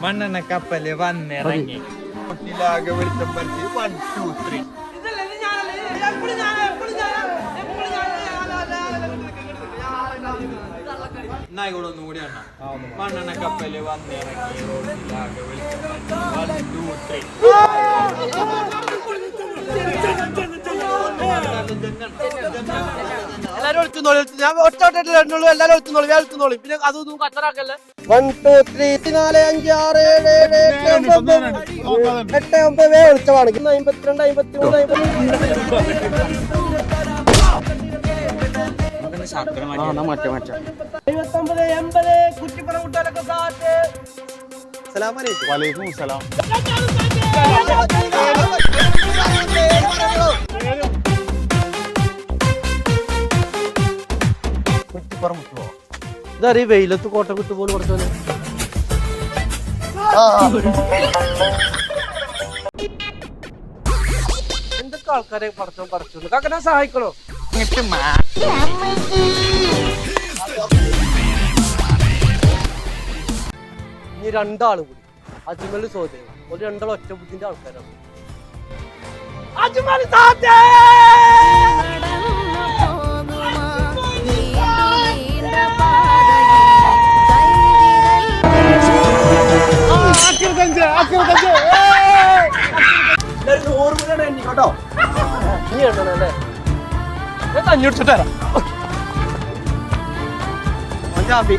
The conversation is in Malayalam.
മണ്ണെണ്ണ കപ്പൽ വന്നിറങ്ങി കുട്ടിലാകെ വെളിച്ചം പരത്തി വൺ ടു ത്രീ നായികൂടെ ഒന്നുകൂടി എണ്ണ മണ്ണെണ്ണ കപ്പൽ വന്നിറങ്ങി റോഡിലാകെ വെളിച്ചം പരത്തി വൺ ടു ത്രീ എല്ലാരും എടുത്തുന്നോളി ഞാൻ ഒറ്റ രണ്ടുള്ളൂ എല്ലാരും എടുത്തുന്നോളി ഞാൻ എടുത്തുന്നോളി പിന്നെ അതൊന്നും കച്ചറാക്കല്ലേ വൺ ടു ത്രീ നാല് അഞ്ച് ആറ് ഏഴ് ഏഴ് എട്ട് ഒമ്പത് എട്ട് ഒമ്പത് ഇന്ന് അമ്പത്തിരണ്ട് അമ്പത്തി മൂന്ന് ഒമ്പത് എൺപത് കുറ്റിപ്പുറം കുട്ടാലൊക്കെ സാറ്റ് സലാമലൈക്കും വലൈക്കും സലാം കുറ്റിപ്പുറം മുട്ടുവോ ഇതാരീ വെയിലത്ത് കോട്ട വിട്ടു പോലും കൊടുത്തോനെ എന്തൊക്കെ ആൾക്കാരെ പടച്ചോ പടച്ചു കാക്കനെ സഹായിക്കണോ? ഇനി രണ്ടാൾ കൂടി. അജ്മൽ സോദേ ഒരു രണ്ടാൾ ഒറ്റ ബുദ്ധിന്റെ ആൾക്കാരാണ്. അജ്മൽ സാറ്റേ കേട്ടോ? നീ എണ്ണണല്ലേ ഞാൻ തരാം പഞ്ചാബി